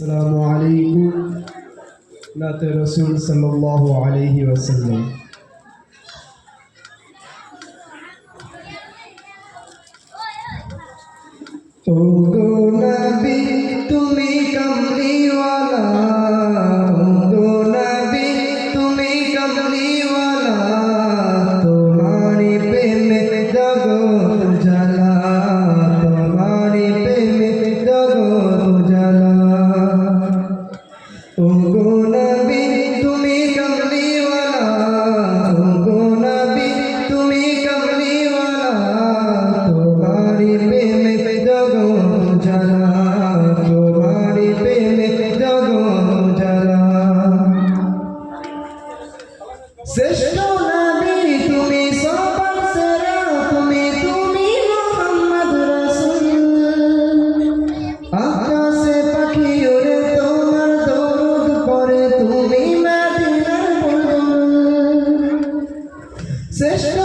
السلام عليكم نات رسول صلى الله عليه وسلم ও গো নবী তুমি কমলিওয়ালা শ্রেষ্ঠ নবী তুমি সবার সেরা তুমি তুমি মোহাম্মদ রাসূল আকাশে পাখি ওরে তোমার দরুদ পড়ে তুমি মদিনার বুলবুল শ্রেষ্ঠ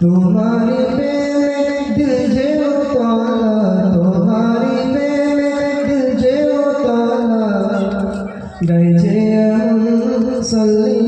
তোমারি প্রেমে দিল যে তালা তোমারি প্রেমে দিল যে তালা। গাইছে সাল্লি